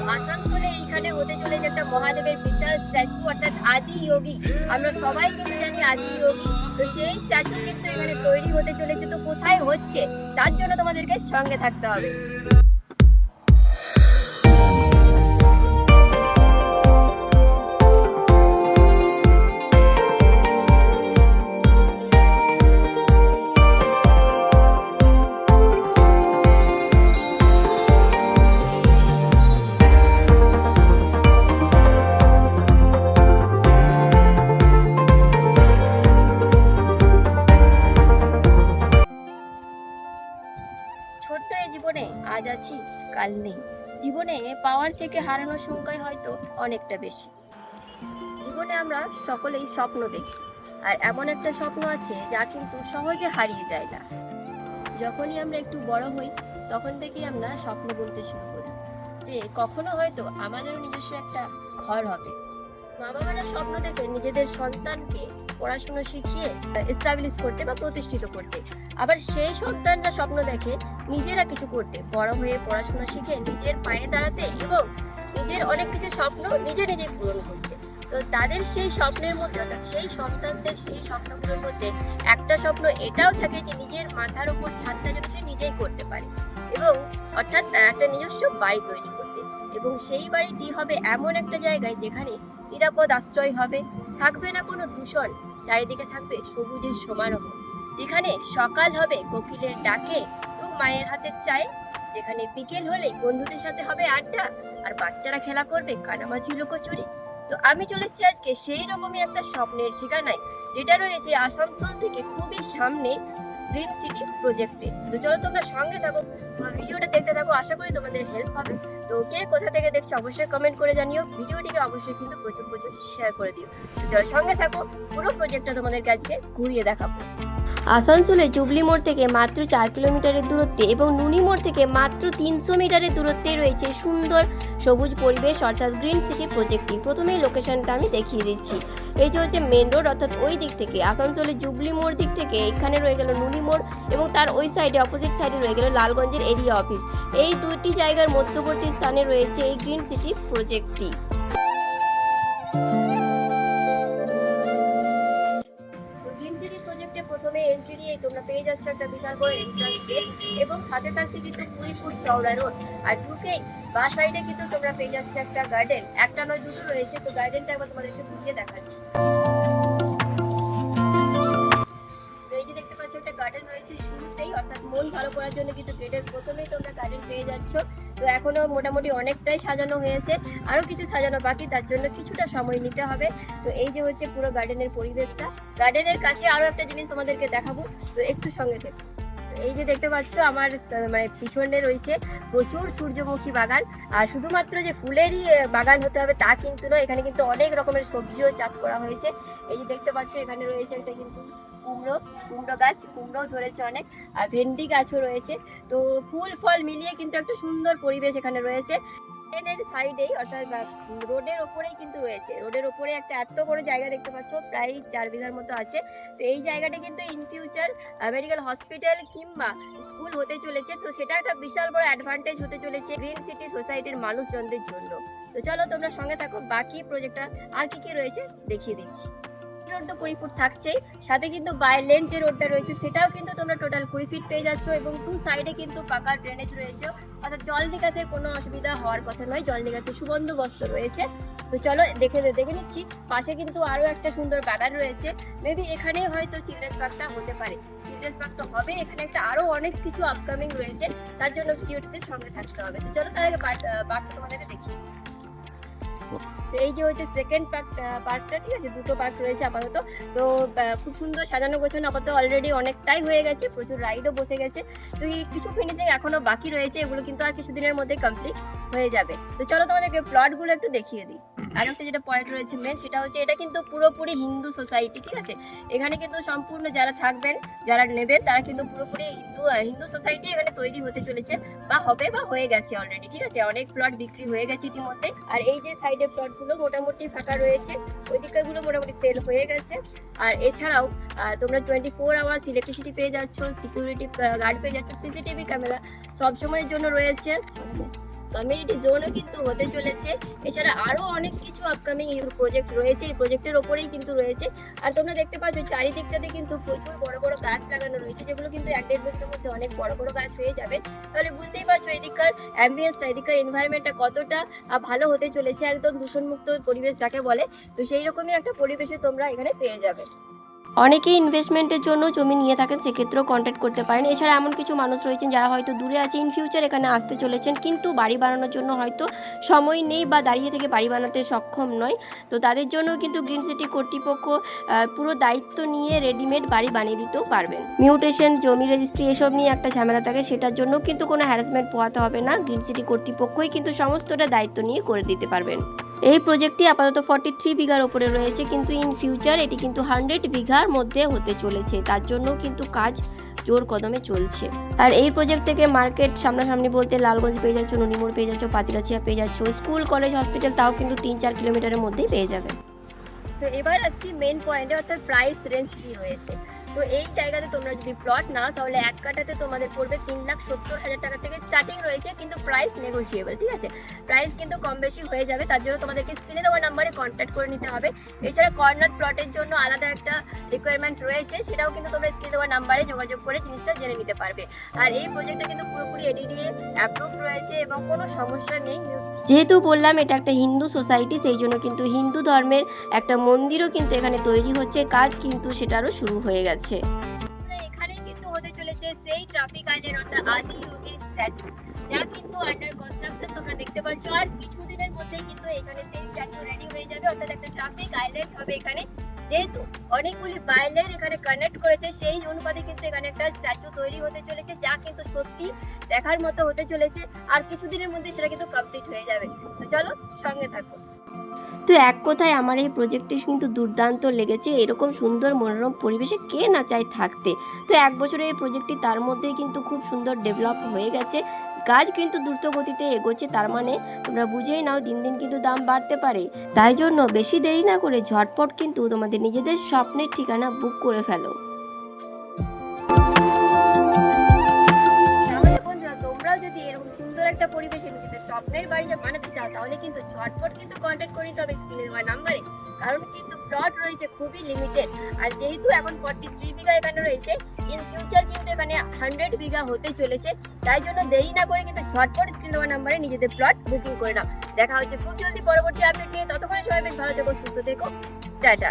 আসানসোলে এইখানে হতে চলেছে একটা মহাদেবের বিশাল স্ট্যাচু অর্থাৎ আদি যোগী আমরা সবাই কিন্তু জানি আদি যোগী তো সেই স্ট্যাচু কিন্তু এখানে তৈরি হতে চলেছে। তো কোথায় হচ্ছে? তার জন্য তোমাদেরকে সঙ্গে থাকতে হবে। জীবনে পাওয়ার থেকে হারানোর সংখ্যাই হয়তো অনেকটা বেশি। জীবনে আমরা সকলেই স্বপ্ন দেখি, আর এমন একটা স্বপ্ন আছে যা কিন্তু সহজে হারিয়ে যায় না। যখনই আমরা একটু বড় হই, তখন থেকেই আমরা স্বপ্ন বলতে শুরু করি যে কখনো হয়তো আমাদেরও নিজস্ব একটা ঘর হবে। মা বাবারা স্বপ্ন দেখে নিজেদের সন্তানকে পড়াশোনা শিখিয়ে এস্টাবলিশ করতে বা প্রতিষ্ঠিত করতে। আবার সেই সন্তানরা স্বপ্ন দেখে নিজেরা কিছু করতে। বড় হয়ে পড়াশোনা শিখে নিজের পায়ে দাঁড়াতে এবং নিজের অনেক কিছু স্বপ্ন নিজে নিজেই পূরণ করতে। তো তাদের সেই স্বপ্নের মধ্যে, অর্থাৎ সেই সন্তানদের সেই স্বপ্নগুলোর মধ্যে একটা স্বপ্ন এটাও থাকে যে নিজের মাথার উপর ছাদটা যেন সে নিজেই করতে পারে। এবং অর্থাৎ একটা নিজস্ব বাড়ি তৈরি করতে। এবং সেই বাড়িটি হবে এমন একটা জায়গায় যেখানে নিরাপদ আশ্রয় হবে। থাকবে না কোনো দূষণ চারিদিকে থাকবে সবুজের সমারোহ। যেখানে সকাল হবে কোকিলের ডাকে এবং মায়ের হাতের চায়ে। যেখানে বিকেল হলে বন্ধুদের সাথে হবে আড্ডা আর বাচ্চারা খেলা করবে কানামাছি লুকোচুরি। তো আমি চলে এসেছি আজকে সেই রকমই একটা স্বপ্নের ঠিকানায়, যেটা রয়েছে আসানসোল থেকে খুবই সামনে গ্রিন সিটি প্রজেক্টে। তো চলো তোমরা সঙ্গে থাকো ভিডিওটা আশা করি তোমাদের হেল্প হবে। তো কে কোথা থেকে দেখছ অবশ্যই কমেন্ট করে জানিও। ভিডিওটিকে অবশ্যই কিন্তু প্রচুর প্রচুর শেয়ার করে দিও। চলো সঙ্গে থাকো, পুরো প্রজেক্টটা তোমাদেরকে আজকে ঘুরিয়ে দেখাবো। আসানসোলে জুবলি মোড় থেকে মাত্র চার কিলোমিটারের দূরত্বে এবং নুনি মোড় থেকে মাত্র তিনশো মিটারের দূরত্বে রয়েছে সুন্দর সবুজ পরিবেশ, অর্থাৎ গ্রিন সিটি প্রজেক্টটি। প্রথমেই লোকেশনটা আমি দেখিয়ে দিচ্ছি। এই যে হচ্ছে মেন রোড অর্থাৎ ওই দিক থেকে, আসানসোলের জুবলি মোড় দিক থেকে এখানে রয়ে গেল নুনি মোড় এবং তার ওই সাইডে অপোজিট সাইডে রয়ে গেল লালগঞ্জের এরিয়া অফিস এই দুটি জায়গার মধ্যবর্তী স্থানে রয়েছে এই গ্রিন সিটি প্রজেক্টটি। পেয়ে যাচ্ছে একটা বিশাল বড় এন্ট্রান্স গেট এবং সাথে থাকছে কিন্তু ফুট চওড়া রোড আর ঢুকেই বা সাইডে কিন্তু তোমরা পেয়ে যাচ্ছে একটা গার্ডেন একটা নয়, দুটো রয়েছে। তো গার্ডেনটা একবার তোমাদেরকে ঘুরিয়ে দেখাচ্ছি। গার্ডেন রয়েছে শুরুতেই, অর্থাৎ মন ভালো করার জন্য কিন্তু গেটের প্রথমেই তোমরা গার্ডেন পেয়ে যাচ্ছ। তো এখনও মোটামুটি অনেকটাই সাজানো হয়েছে আরও কিছু সাজানো বাকি, তার জন্য কিছুটা সময় নিতে হবে। তো এই যে হচ্ছে পুরো গার্ডেনের পরিবেশটা। গার্ডেনের কাছে আরও একটা জিনিস তোমাদেরকে দেখাবো, তো একটু সঙ্গে তো এই যে দেখতে পাচ্ছ, আমার মানে পিছনে রয়েছে প্রচুর সূর্যমুখী বাগান। আর শুধুমাত্র যে ফুলেরই বাগান হতে হবে তা কিন্তু নয়, এখানে কিন্তু অনেক রকমের সবজিও চাষ করা হয়েছে। এই যে দেখতে পাচ্ছ, এখানে রয়েছে একটা কিন্তু কুমড়ো কুমড়ো গাছ, কুমড়োও ধরেছে অনেক। আর ভেন্ডি গাছও রয়েছে। তো ফুল, ফল মিলিয়ে কিন্তু একটা সুন্দর পরিবেশ এখানে রয়েছে। ট্রেনের সাইডেই অর্থাৎ রোডের ওপরেই কিন্তু রয়েছে। রোডের ওপরে একটা এত বড় জায়গা দেখতে পাচ্ছ, প্রায় চার বিঘার মতো আছে। তো এই জায়গাটা কিন্তু ইন ফিউচার মেডিকেল হসপিটাল কিংবা স্কুল হতে চলেছে। তো সেটা একটা বিশাল বড় অ্যাডভান্টেজ হতে চলেছে গ্রিন সিটি সোসাইটির মানুষজনদের জন্য। তো চলো তোমরা সঙ্গে থাকো। বাকি প্রজেক্টটা আর কি কি রয়েছে দেখিয়ে দিচ্ছি। রোড তো কুড়ি ফুট থাকছেই। সাথে কিন্তু বাই লেন যে রোডটা রয়েছে, সেটাও কিন্তু তোমরা টোটাল কুড়ি ফিট পেয়ে যাচ্ছ এবং টু সাইডে কিন্তু পাকা ড্রেনেজ রয়েছে। অর্থাৎ জল নিকাশের কোনো অসুবিধা হওয়ার কথা নয়, জল নিকাশের সুবন্দোবস্ত রয়েছে। তো চলো দেখে দেখে নিচ্ছি। পাশে কিন্তু আরও একটা সুন্দর বাগান রয়েছে। মেবি এখানেই হয়তো চিলড্রেন্স পার্কটা হতে পারে। চিলড্রেন্স পার্ক তো হবে এখানে একটা আরও অনেক কিছু আপকামিং রয়েছে। তার জন্য ভিডিওটিতে সঙ্গে থাকতে হবে। তো চলো তার আগে পার্কটা তোমাদেরকে দেখি তো এই যে হচ্ছে সেকেন্ড পার্কটা ঠিক আছে? দুটো পার্ক রয়েছে আপাতত। তো খুব সুন্দর সাজানো গোছানো আপাতত অলরেডি অনেকটাই হয়ে গেছে। প্রচুর রাইডও বসে গেছে। তো কিছু ফিনিশিং এখনও বাকি রয়েছে। এগুলো কিন্তু আর কিছুদিনের মধ্যে কমপ্লিট হয়ে যাবে। তো চলো তোমাদেরকে প্লটগুলো একটু দেখিয়ে দিই। আর একটা যেটা পয়েন্ট রয়েছে মেন সেটা হচ্ছে এটা কিন্তু পুরোপুরি হিন্দু সোসাইটি ঠিক আছে? এখানে কিন্তু সম্পূর্ণ যারা থাকবেন, যারা নেবেন, তারা কিন্তু পুরোপুরি হিন্দু হিন্দু সোসাইটি এখানে তৈরি হতে চলেছে বা হবে বা হয়ে গেছে অলরেডি ঠিক আছে? অনেক প্লট বিক্রি হয়ে গেছে ইতিমধ্যে। আর এই যে সাইডে প্লটগুলো মোটামুটি ফাঁকা রয়েছে, ওই দিকগুলো মোটামুটি সেল হয়ে গেছে। আর এছাড়াও তোমরা টোয়েন্টি ফোর আওয়ার্স ইলেকট্রিসিটি পেয়ে যাচ্ছ সিকিউরিটি গার্ড পেয়ে যাচ্ছ সিসিটিভি ক্যামেরা সবসময়ের জন্য রয়েছে। কমিউনিটি জোনও কিন্তু হতে চলেছে। এছাড়া আরও অনেক কিছু আপকামিং প্রজেক্ট রয়েছে, এই প্রজেক্টের ওপরেই কিন্তু রয়েছে। আর তোমরা দেখতে পাচ্ছ, চারিদিকটাতে কিন্তু প্রচুর বড় বড় গাছ লাগানো রয়েছে, যেগুলো কিন্তু এক দেড় বছরের মধ্যে অনেক বড় বড় গাছ হয়ে যাবে। তাহলে বুঝতেই পারছ এদিককার অ্যাম্বিয়েন্সটা এদিককার এনভায়রনমেন্টটা কতটা ভালো হতে চলেছে, একদম দূষণমুক্ত পরিবেশ যাকে বলে। তো সেই রকমই একটা পরিবেশে তোমরা এখানে পেয়ে যাবে। অনেকেই ইনভেস্টমেন্টের জন্য জমি নিয়ে থাকেন, সেক্ষেত্রেও কন্ট্যাক্ট করতে পারেন। এছাড়া এমন কিছু মানুষ রয়েছেন যারা হয়তো দূরে আছে ইন ফিউচার এখানে আসতে চলেছেন, কিন্তু বাড়ি বানানোর জন্য হয়তো সময় নেই বা দাঁড়িয়ে থেকে বাড়ি বানাতে সক্ষম নয়। তো তাদের জন্য কিন্তু গ্রিন সিটি কর্তৃপক্ষ পুরো দায়িত্ব নিয়ে রেডিমেড বাড়ি বানিয়ে দিতেও পারবেন। মিউটেশন জমি রেজিস্ট্রি এসব নিয়ে একটা ঝামেলা থাকে, সেটার জন্য কিন্তু কোনো হ্যারাসমেন্ট পোহাতে হবে না। গ্রিন সিটি কর্তৃপক্ষই কিন্তু সমস্তটা দায়িত্ব নিয়ে করে দিতে পারবেন। এই প্রজেক্টটি আপাতত ফর্টি থ্রি বিঘার ওপরে রয়েছে, কিন্তু ইন ফিউচার এটি কিন্তু হান্ড্রেড বিঘার মধ্যে হতে চলেছে। তার জন্য কিন্তু কাজ জোর কদমে চলছে। আর এই প্রজেক্ট থেকে মার্কেট সামনাসামনি বলতে লালগঞ্জ পেয়ে যাচ্ছ, ননিমোড় পেয়ে যাচ্ছ, পাঁচগাছিয়া পেয়ে যাচ্ছ স্কুল কলেজ হসপিটাল তাও কিন্তু তিন চার কিলোমিটারের মধ্যেই পেয়ে যাবে। তো এবার আসছি মেন পয়েন্টে অর্থাৎ প্রাইস রেঞ্জ কি রয়েছে? তো এই জায়গাতে তোমরা যদি প্লট নাও, তাহলে এক কাটাতে তোমাদের পড়বে তিন লাখ সত্তর হাজার টাকা থেকে স্টার্টিং রয়েছে, কিন্তু প্রাইস নেগোসিয়েবল ঠিক আছে? প্রাইস কিন্তু কম বেশি হয়ে যাবে, তার জন্য তোমাদেরকে স্ক্রিনে দেওয়া নাম্বারে কন্ট্যাক্ট করে নিতে হবে। এছাড়া কর্নার প্লটের জন্য আলাদা একটা রিকোয়ারমেন্ট রয়েছে, সেটাও কিন্তু তোমরা স্ক্রিনে দেওয়া নাম্বারে যোগাযোগ করে জিনিসটা জেনে নিতে পারবে। আর এই প্রজেক্টটা কিন্তু পুরোপুরি এডিডিএ অ্যাপ্রুভ রয়েছে এবং কোনো সমস্যা নেই। যেহেতু বললাম, এটা একটা হিন্দু সোসাইটি সেই জন্য কিন্তু হিন্দু ধর্মের একটা মন্দিরও কিন্তু এখানে তৈরি হচ্ছে, কাজ কিন্তু সেটারও শুরু হয়ে গেছে। বন্ধুরা, এখানেই কিন্তু হতে চলেছে সেই ট্রাফিক আইল্যান্ড অর্থাৎ আদি যোগীর স্ট্যাচু যা কিন্তু আন্ডার কনস্ট্রাকশন তোমরা দেখতে পাচ্ছ। আর কিছুদিনের মধ্যেই কিন্তু এখানে সেই স্ট্যাচু রেডি হয়ে যাবে। অর্থাৎ একটা ট্রাফিক আইল্যান্ড হবে এখানে। যেহেতু অনেকগুলি বাইলের এখানে কানেক্ট করেছে সেই অনুপাতে কিন্তু এখানে একটা স্ট্যাচু তৈরি হতে চলেছে যা কিন্তু সত্যি দেখার মতো হতে চলেছে। আর কিছুদিনের মধ্যে সেটা কিন্তু কমপ্লিট হয়ে যাবে। তো চলো সঙ্গে থাকো। তো এক কথায় আমার এই প্রজেক্টটি কিন্তু দুর্দান্ত লেগেছে। এরকম সুন্দর মনোরম পরিবেশে কে না চায় থাকতে? তো এক বছরে এই প্রজেক্টটি তার মধ্যেই কিন্তু খুব সুন্দর ডেভেলপ হয়ে গেছে। কাজ কিন্তু দ্রুত গতিতে এগোচ্ছে, তার মানে তোমরা বুঝেই নাও দিন দিন কিন্তু দাম বাড়তে পারে। তাই জন্য বেশি দেরি না করে ঝটপট কিন্তু তোমাদের নিজেদের স্বপ্নের ঠিকানা বুক করে ফেলো। এরকম সুন্দর একটা পরিবেশে নিজেদের স্বপ্নের বাড়ি যা বানাতে চাও, তাহলে কিন্তু ঝটপট কিন্তু কন্ট্যাক্ট করে নিতে হবে স্ক্রিনে দেওয়া নাম্বারে কারণ কিন্তু প্লট রয়েছে খুবই লিমিটেড আর যেহেতু এখন ফর্টি থ্রি বিঘা এখানে রয়েছে ইন ফিউচার কিন্তু এখানে হান্ড্রেড বিঘা হতে চলেছে। তাই জন্য দেরি না করে কিন্তু ঝটপট স্ক্রিন দেওয়া নাম্বারে নিজেদের প্লট বুকিং করে নাও। দেখা হচ্ছে খুব জলদি পরবর্তী আপডেট নিয়ে। ততক্ষণে সবাই বেশ ভালো থেকো, সুস্থ থেকো। টাটা।